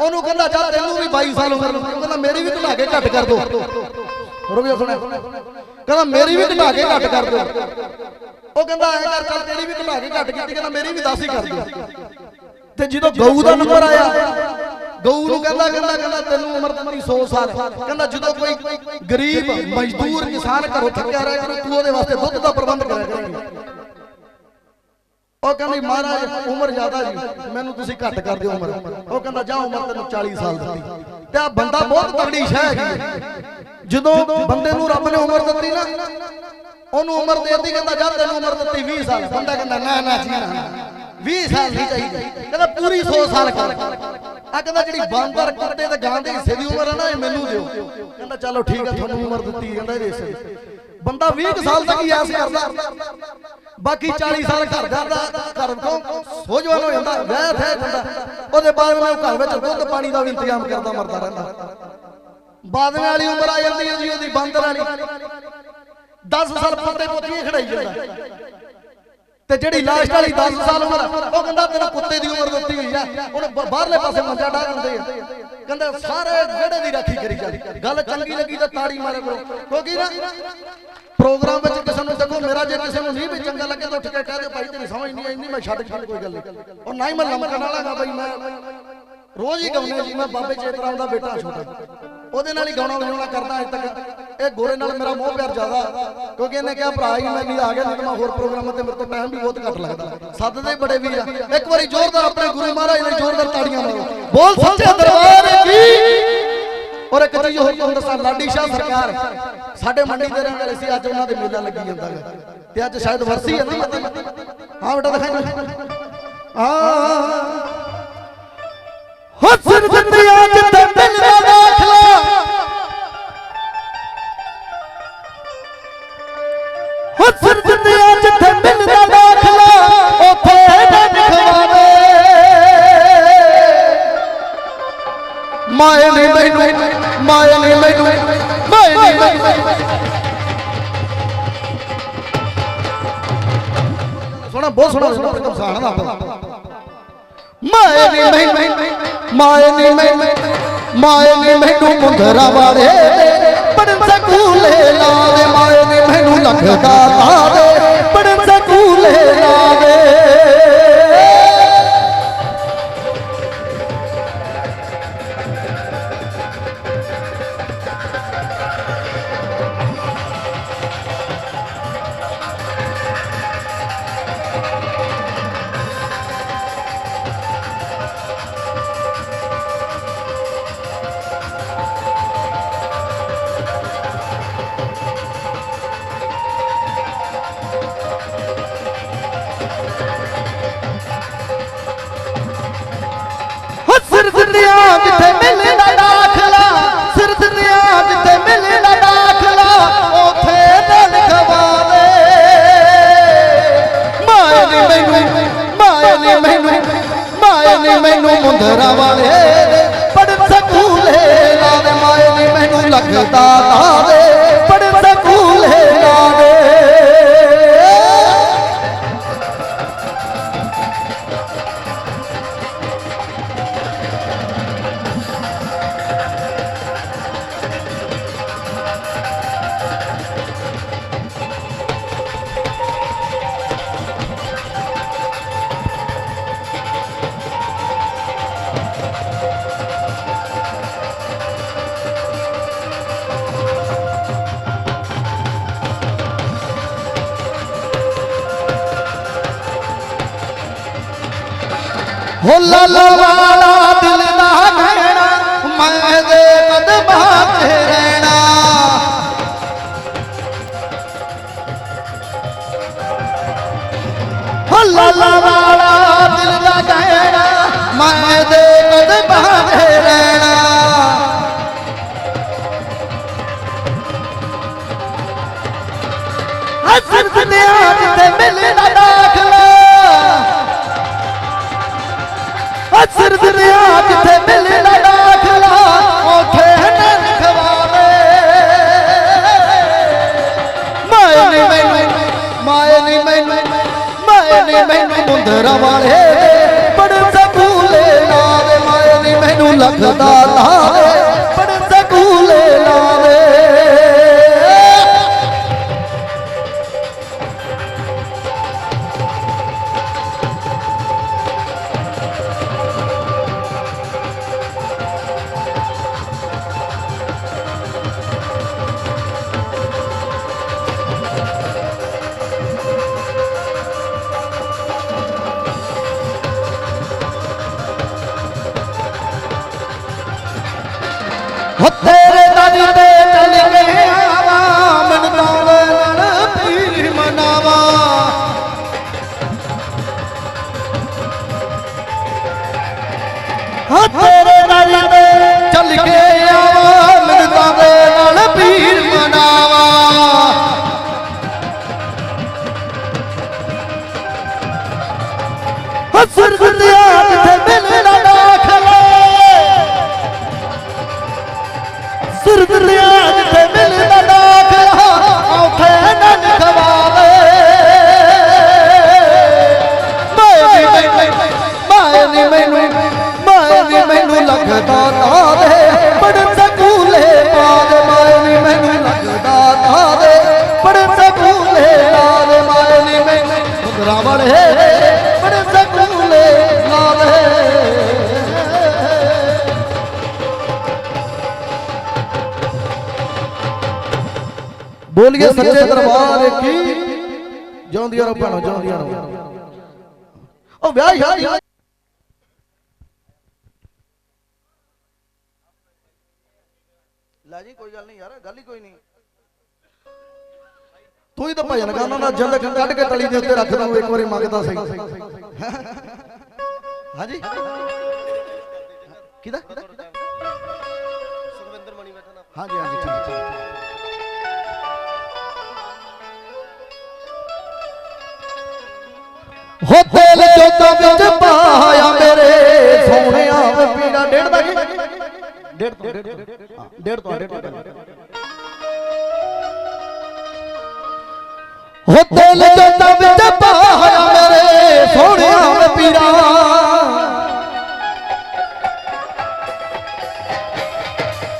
ਉਹਨੂੰ ਕਹਿੰਦਾ ਜਾ ਤੈਨੂੰ ਵੀ 22 ਸਾਲ ਉਮਰ ਨੂੰ ਕਹਿੰਦਾ, ਮੇਰੀ ਵੀ ਘਟਾ ਕੇ ਘੱਟ ਕਰ ਦੋ। ਰੁਕ ਸੁਣਿਆ ਕਹਿੰਦਾ, ਮੇਰੀ ਵੀ ਘਟਾ ਕੇ ਘੱਟ ਕਰ ਦੋ। ਉਹ ਕਹਿੰਦਾ, ਐ ਕਰ, ਚੱਲ ਤੇਰੀ ਵੀ ਘਟਾ ਕੇ ਘੱਟ ਕੀਤੀ। ਕਹਿੰਦਾ, ਮੇਰੀ ਵੀ 10 ਹੀ ਕਰ ਦਿਓ ਤੇ ਜਦੋਂ ਗਊ ਦਾ ਨੰਬਰ ਆਇਆ, ਗਊ ਨੂੰ ਕਹਿੰਦਾ ਕਹਿੰਦਾ ਕਹਿੰਦਾ, ਤੈਨੂੰ ਉਮਰ ਤੇਰੀ 100 ਸਾਲ ਕਹਿੰਦਾ, ਜਦੋਂ ਕੋਈ ਗਰੀਬ, ਮਜ਼ਦੂਰ ਕਿਸਾਨ ਘਰੋਂ ਥੱਕਿਆ ਰਹਿ ਕਰੂ ਤੂੰ ਉਹਦੇ ਵਾਸਤੇ ਦੁੱਧ ਦਾ ਪ੍ਰਬੰਧ ਕਰਿਆ ਕਰੇਂਗੀ। ਉਹ ਕਹਿੰਦੀ ਮਹਾਰਾਜ ਉਮਰ ਜ਼ਿਆਦਾ ਜੀ। ਮੈਨੂੰ ਤੁਸੀਂ ਘੱਟ ਕਰ ਦਿਓ ਉਮਰ। ਉਹ ਕਹਿੰਦਾ ਜਾ ਉਮਰ ਤੈਨੂੰ 40 ਸਾਲ ਦਿੱਤੀ। ਤੇ ਆ ਬੰਦਾ ਬਹੁਤ ਤਗੜੀ ਸ਼ੈ ਹੈਗੀ। ਜਦੋਂ ਬੰਦੇ ਨੂੰ ਰੱਬ ਨੇ ਉਮਰ ਦਿੱਤੀ ਨਾ ਉਹਨੂੰ ਉਮਰ ਦੇ ਦਿੱਤੀ ਕਹਿੰਦਾ ਜਾ ਤੈਨੂੰ ਉਮਰ ਦਿੱਤੀ 20 ਸਾਲ। ਬੰਦਾ ਕਹਿੰਦਾ ਨਾ ਨਾ ਜੀ ਨਾ 20 ਸਾਲ ਨਹੀਂ ਚਾਹੀਦੀ। ਕਹਿੰਦਾ ਪੂਰੀ 100 ਸਾਲ ਕਰ। ਆ ਕਹਿੰਦਾ ਜਿਹੜੀ ਬਾਂਦਰ ਕੁੱਤੇ ਤੇ ਗਾਂ ਦੇ ਹਿੱਸੇ ਦੀ ਉਮਰ ਹੈ ਨਾ ਇਹ ਮੈਨੂੰ ਦਿਓ। ਕਹਿੰਦਾ ਚਲੋ ਠੀਕ ਹੈ ਤੁਹਾਨੂੰ ਉਮਰ ਦਿੱਤੀ ਕਹਿੰਦਾ ਇਹਦੇ ਹਿੱਸੇ। ਬੰਦਾ 20 ਕੁ ਸਾਲ ਤੱਕ ਹੀ ਕਰਦਾ। ਬਾਕੀ 40 ਸਾਲ ਘਰ ਦਾ ਘਰ ਤੋਂ ਸੋਝਵਾਨ ਹੋ ਜਾਂਦਾ ਵਿਆਹ ਥੈ ਜਾਂਦਾ ਉਹਦੇ ਬਾਅਦ ਮੈਂ ਘਰ ਵਿੱਚ ਦੁੱਧ ਪਾਣੀ ਦਾ ਵੀ ਇੰਤਜ਼ਾਮ ਕਰਦਾ ਮਰਦਾ ਰਹਿੰਦਾ। ਬਾਦਵੇਂ ਵਾਲੀ ਉਮਰ ਆ ਜਾਂਦੀ ਹੈ ਜੀ ਉਹਦੀ ਬਾਂਦਰ ਵਾਲੀ 10 ਸਾਲ ਪੋਤੇ ਪੋਤੀਆਂ ਖੜਾਈ ਜਾਂਦਾ। ਤੇ ਜਿਹੜੀ ਲਾਸਟ ਵਾਲੀ 10 ਸਾਲ ਉਮਰ ਉਹ ਕਹਿੰਦਾ ਤੇਰਾ ਕੁੱਤੇ ਦੀ ਉਮਰ ਦਿੱਤੀ ਹੋਈ ਆ। ਹੁਣ ਬਾਹਰਲੇ ਪਾਸੇ ਮੰਜਾ ਡਾ ਦਿੰਦੇ ਆ। ਕਹਿੰਦਾ ਸਾਰੇ ਵਿਹੜੇ ਦੀ ਰਾਖੀ ਕਰੀ ਜਾ ਗੱਲ ਚੰਗੀ ਲੱਗੀ ਤਾਂ ਤਾੜੀ ਮਾਰੇ ਕਰੋ ਕਿਉਂਕਿ ਨਾ ਪ੍ਰੋਗਰਾਮ ਵਿੱਚ ਕਿਸੇ ਨੂੰ ਦੇਖੋ, ਮੇਰਾ ਜੇ ਕਿਸੇ ਨੂੰ ਨਹੀਂ ਵੀ ਚੰਗਾ ਲੱਗੇ ਤਾਂ ਉੱਠ ਕੇ ਕਹਿ ਦਿਓ, ਭਾਈ, ਤੇਰੀ ਸਮਝ ਨਹੀਂ ਆਈ ਨਹੀਂ ਮੈਂ ਛੱਡ ਛੱਡ ਕੋਈ ਗੱਲ ਨਹੀਂ। ਉਹ ਨਾ ਹੀ ਮੈਂ ਲੰਮਕਣ ਵਾਲਾਗਾ ਬਈ ਮੈਂ ਰੋਜ਼ ਹੀ ਗਾਉਂਦੇ ਜੀ, ਮੈਂ ਬਾਬੇ ਚੇਤਰਾਮ ਦਾ ਬੇਟਾ ਛੋਟਾ। ਉਹਦੇ ਨਾਲ ਹੀ ਗਾਉਣਾ ਵਜਾਉਣਾ ਕਰਦਾ ਅੱਜ ਤੱਕ। ਇਹ ਗੋਰੇ ਨਾਲ ਮੇਰਾ ਮੋਹ ਪਿਆਰ ਜ਼ਿਆਦਾ, ਕਿਉਂਕਿ ਇਹਨੇ ਕਿਹਾ, ਭਰਾ ਹੀ ਮੈਂ ਵੀ ਆ ਗਿਆ, ਨਹੀਂ ਮੈਂ ਹੋਰ ਪ੍ਰੋਗਰਾਮਾਂ ਤੇ ਮੇਰੇ ਤੋਂ ਟਾਈਮ ਵੀ ਬਹੁਤ ਘੱਟ ਲੱਗਦਾ। ਸੱਦਦੇ ਬੜੇ ਵੀਰ ਆ। ਇੱਕ ਵਾਰੀ ਜ਼ੋਰਦਾਰ ਆਪਣੇ ਗੁਰੂ ਮਹਾਰਾਜ ਲਈ ਜ਼ੋਰਦਾਰ ਤਾੜੀਆਂ ਮਾਰੋ। ਬੋਲ ਸੱਚੇ ਦਰਬਾਰ ਕੀ ਔਰ ਇੱਕ ਚੀਜ਼ ਹੋਰ ਤੁਹਾਨੂੰ ਦੱਸਾਂ, ਲਾਡੀ ਸ਼ਾਹ ਸਰਕਾਰ, ਸਾਡੇ ਮੰਡੀ ਦੇ ਰਹਿਣ ਵਾਲੇ ਸੀ, ਅੱਜ ਉਹਨਾਂ ਦੇ ਮੇਲਾ ਲੱਗੀ ਜਾਂਦਾ ਹੈ ਤੇ ਅੱਜ ਸ਼ਾਇਦ ਵਰਸੀ ਹੈ ਨਾ ਹਾਂ ਬੇਟਾ ਦਿਖਾਈ ਹਾਂ ਹੋ। ਸਿਰ ਜਿੰਦਿਆਂ ਜਿੱਥੇ ਮਿਲਦਾ ਦਾਖਲਾ। ਹੋ ਮਾਏ ਨੇ ਮੈਨੂੰ ਮਾਏ ਨੇ ਮੈਨੂੰ ਮਾਏ ਨੇ ਸੋਹਣਾ ਬਹੁਤ ਸੋਹਣਾ ਸੋਹਣਾ ਕਮਸਾਨ ਦਾ ਆਪਣਾ ਮਾਏ ਨੀ ਮੈਨੂੰ ਮਾਏ ਨੀ ਮੈਨੂੰ ਮਾਏ ਨੀ ਮੈਨੂੰ ਮੁੰਦਰਾ ਵਾਲੇ। ਪੜਨ ਸਕੂਲੇ ਲਾਵੇ ਮਾਏ ਨੀ ਮੈਨੂੰ ਲਖਦਾ ਲਾਵੇ ਪੜਨ ਸਕੂਲੇ ਲਾਵੇ ਨੀ ਮੈਨੂੰ ਮੁੰਦਰਾ ਵਾਲੇ ਪੜਨ ਸਕੂਲੇ ਲਾਵੇ ਮਾਏ ਨੀ ਮੈਨੂੰ ਲੱਗਦਾ ਲਾਵੇ ਹੋ ਲਾਲਾ ਵਾਲਾ ਦਿਲ ਦਾ ਕਹਿਣਾ ਮੈਂ ਦੇ ਕਦਮਾਂ ਤੇ ਰਹਿਣਾ। ਹੋ ਲਾਲਾ ਵਾਲਾ ਦਿਲ ਦਾ ਕਹਿਣਾ ਮੈਂ ਦੇ ਕਦਮਾਂ ਮੁੰਦਰਾ ਵਾਲੇ ਪੜ ਸਕੂਲੇ ਲਾਵੇ ਮਾਏ ਨੀ ਲਖਦਾ ਲਾਵੇ ਪੜ ਹੋ ਤੇਰੇ ਸੱਚੇ ਦਰਬਾਰ ਕੀ ਜਿਉਂਦੀਆਂ ਰਹੋ ਭੈਣੋ ਜਿਉਂਦੀਆਂ ਰਹੋ ਉਹ ਵਿਆਹ ਯਾਰ ਲੈ ਜੀ ਕੋਈ ਗੱਲ ਨਹੀਂ ਯਾਰ ਗੱਲ ਹੀ ਕੋਈ ਨਹੀਂ। ਤੂੰ ਹੀ ਤਾਂ ਭਜਨ ਗਾਣਾ ਨਾ ਜਲ ਕੱਢ ਕੇ ਤਲੀ ਦੇ ਉੱਤੇ ਰੱਖ ਦੂੰ ਇੱਕ ਵਾਰੀ ਮੰਗਦਾ ਸਹੀ। ਹਾਂਜੀ? ਕਿਹਦਾ? ਸੁਖਵਿੰਦਰ ਮਣੀ ਬੈਠਾ ਨਾ। ਹਾਂਜੀ ਹਾਂਜੀ ਠੀਕ ਠੀਕ ਹੋ ਤੇਲ ਜੋਤਾਂ ਵਿੱਚ ਪਾਇਆ ਮੇਰੇ ਸੋਹਣਿਆ ਪੀੜਾ ਡੇਢ ਦਾ ਕੀ ਡੇਢ ਤੋਂ ਡੇਢ ਤੋਂ ਡੇਢ ਤੋਂ। ਹੋ ਤੇਲ ਜੋਤਾਂ ਵਿੱਚ ਪਾਇਆ ਮੇਰੇ ਸੋਹਣਿਆ ਵੇ ਪੀਰਾ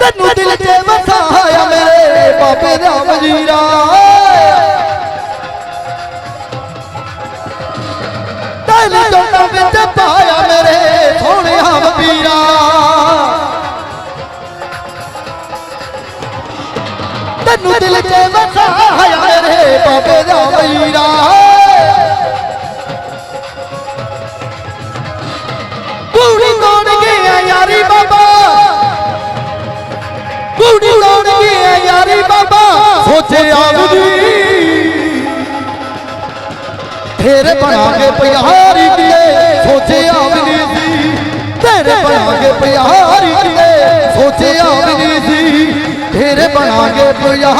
ਤੈਨੂੰ ਦਿਲ 'ਚ ਵਸਾਇਆ ਮੇਰੇ ਬਾਬੇ ਦਾ ਵਜ਼ੀਰਾ ਤੇਲ ਜੋਤਾਂ ਵਿੱਚ ਪਾਇਆ ਮੇਰੇ ਸੋਹਣਿਆ ਵੇ ਤੈਨੂੰ ਦਿਲ 'ਚ ਵਸਾਇਆ ਮੇਰੇ ਬਾਬੇ ਦਾ ਵਜ਼ੀਰਾ ਕੁੜੀ ਤੋੜ ਗਿਆ ਯਾਰੀ ਬਾਬਾ? ਕੁੜੀ ਤੋੜ ਗਿਆ ਯਾਰੀ ਬਾਬਾ? ਸੋਚਿਆ ਬੁਝੀ ਤੇਰੇ ਬਣਾਗੇ ਪਿਆ। ਤੇਰੇ ਬਣਾਗੇ ਪਿਆਰੀ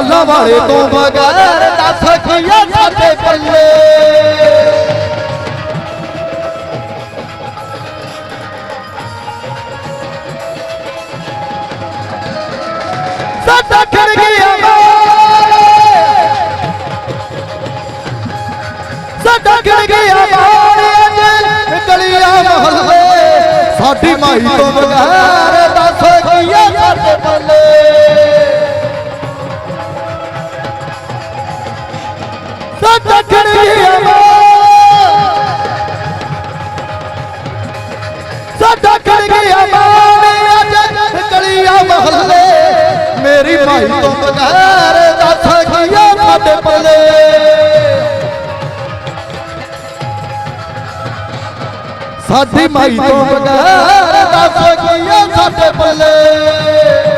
ਲਾਲਾ ਵਾਲੇ ਤੋਂ ਬਗੈਰ ਦੱਸ ਕੀਆ ਸਾਡੇ ਪੱਲੇ। ਸਾਡਾ ਖਿੜ ਗਿਆ ਸਾਡਾ ਗਿਰ ਗਿਆ ਬਾਣੇ ਗਲੀਆਂ ਮਹੱਲੇ। ਸਾਡੀ ਮਾਈ ਤੋਂ ਬਗੈਰ ਦੱਸ ਕੀਆ ਸਾਡੇ ਪੱਲੇ। ਮੇਰੀ ਮਾਈ ਤੋਂ ਬਗੈਰ ਦਾ ਕੀਆ ਸਾਡੇ ਪੱਲੇ ਸਾਡੀ ਮਾਈ ਤੋਂ ਬਗੈਰ ਦੱਸ ਕੀਆ ਸਾਡੇ ਪੱਲੇ?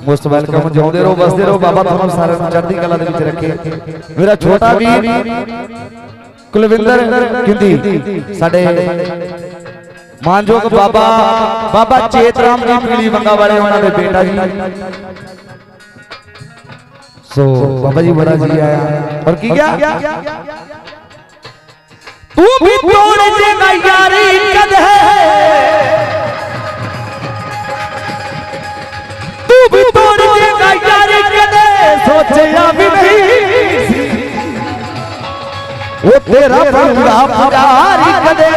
ਮੋਸਟ ਵੈਲਕਮ ਜਿਉਂਦੇ ਰਹੋ ਵਸਦੇ ਰਹੋ ਬਾਬਾ ਤੁਹਾਨੂੰ ਸਾਰਿਆਂ ਨੂੰ ਚੜ੍ਹਦੀ ਕਲਾ ਦੇ ਵਿੱਚ ਰੱਖੇ ਮੇਰਾ ਛੋਟਾ ਵੀਰ ਕੁਲਵਿੰਦਰ ਕਿੰਦੀ ਸਾਡੇ ਮਾਨਯੋਗ ਬਾਬਾ ਬਾਬਾ ਚੇਤਰਾਮ ਜੀ ਪੀਲੀ ਬੰਗਾ ਵਾਲੇ ਉਹਨਾਂ ਦੇ ਬੇਟਾ ਜੀ ਸੋ ਬਾਬਾ ਜੀ ਬੜਾ ਜੀ ਆਇਆ ਔਰ ਕੀ ਕਿਹਾ ਤੂੰ ਵੀ ਤੋੜ ਦੇਗਾ ਯਾਰੀ ਕਦੇ ਤੂੰ ਕਦੇ ਸੋਚਿਆ ਵੀ ਨਹੀਂ ਸੀ। ਉਹ ਤੇਰਾ ਬਣੂਗਾ ਯਾਰੀ ਕਦੇ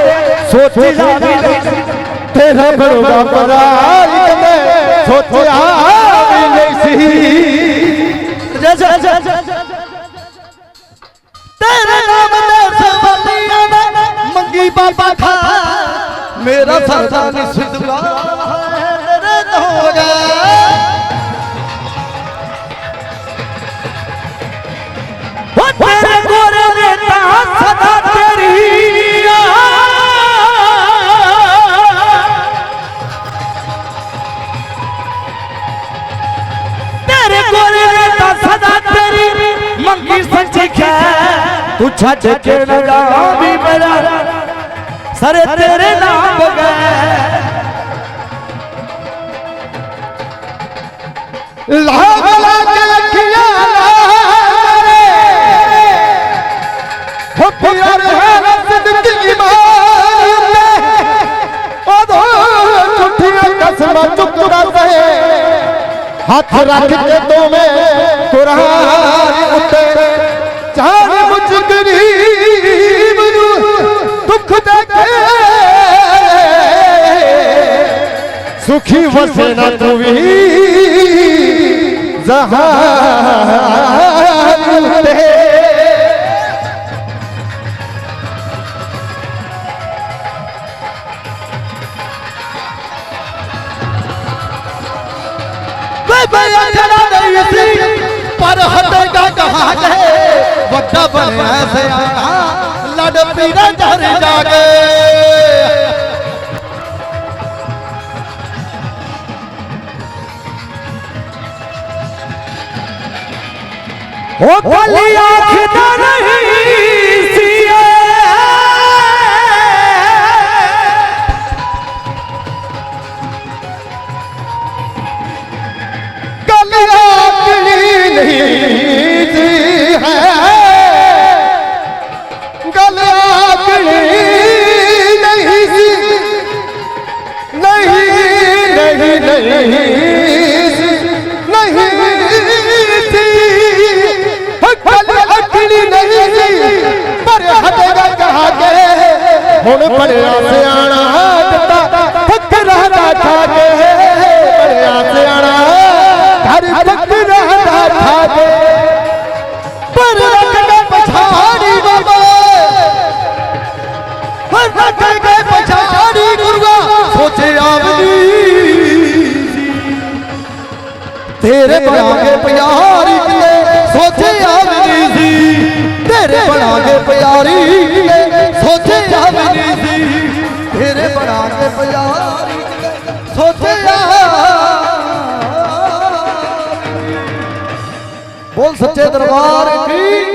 ਸੋਚਿਆ ਵੀ ਨਹੀਂ ਸੀ। ਤੇਰਾ ਬਣੂਗਾ ਪਰਾਈ ਕਦੇ ਸੋਚਿਆ ਵੀ ਨਹੀਂ ਸੀ ਤੇਰੇ ਨਾਮ ਦੇ ਸਰਬੱਤੀਆਂ ਨੇ ਮੰਗੀ ਬਾਬਾ ਖਾ ਮੇਰਾ ਸਰਦਾ ਨਹੀਂ ਸਿੱਧਵਾ ਤੇਰੇ ਤੋਂ ਹੋ ਉਹ ਤੇਰੇ ਗੋਰੇ ਨੇ ਸਦਾ ਤੇਰੀ ਤੇਰੇ ਗੋਰੇ ਨੇ ਸਦਾ ਤੇਰੀ ਮੰਗੀ ਸੱਚੀ ਖੈ। ਤੂੰ ਛੱਡ ਕੇ ਨਾ ਵੀ ਮੇਰਾ ਸਰੇ ਤੇਰੇ ਨਾਮ ਬਗੈਰ ਲਾਗ ਹੱਥ ਰੱਖ ਕੇ ਦੋਵੇਂ ਕੁਰਾਨ ਉੱਤੇ ਜਾਣ ਮੁਝ ਗਰੀਬ ਨੂੰ ਦੁੱਖ ਦੇ ਕੇ ਸੁਖੀ ਵਸੇ ਨਾ ਤੂੰ ਵੀ ਜ਼ਹਾਨ ਤੇ ਵੇ ਬਈ ਅਖੜਾ ਨਹੀਂ ਸੀ, ਪਰ ਹਟੇਗਾ ਕਹਾਂ ਕੇ ਵੱਡਾ ਬਣਿਆ ਸਿਆਣਾ ਲੜ ਪੀਰਾ ਜਰ ਜਾ ਕੇ। ਉਹ ਕੱਲੀ ਸੀ ਹੈ। ਗੱਲ ਆਖੀ ਨਹੀਂ ਸੀ। ਨਹੀਂ ਨਹੀਂ ਨਹੀਂ ਪਰ ਹਟੇਗਾ ਕਹਾ ਕੇ। ਹੁਣ ਬੜਿਆ ਸਿਆਣਾ ਤੇਰੇ ਬਣਾਗੇ ਪਿਆਰੀ ਕਿਲੇ ਸੋਚਿਆ ਵੀ ਨਹੀਂ ਸੀ। ਤੇਰੇ ਬਣਾਗੇ ਪਿਆਰੀ ਕਿਲੇ ਸੋਚਿਆ ਵੀ ਨਹੀਂ ਸੀ। ਤੇਰੇ ਬਣਾ ਕੇ ਪਿਆਰੀ ਸੋਚਿਆ ਬੋਲ ਸੱਚੇ ਦਰਬਾਰ ਕੀ?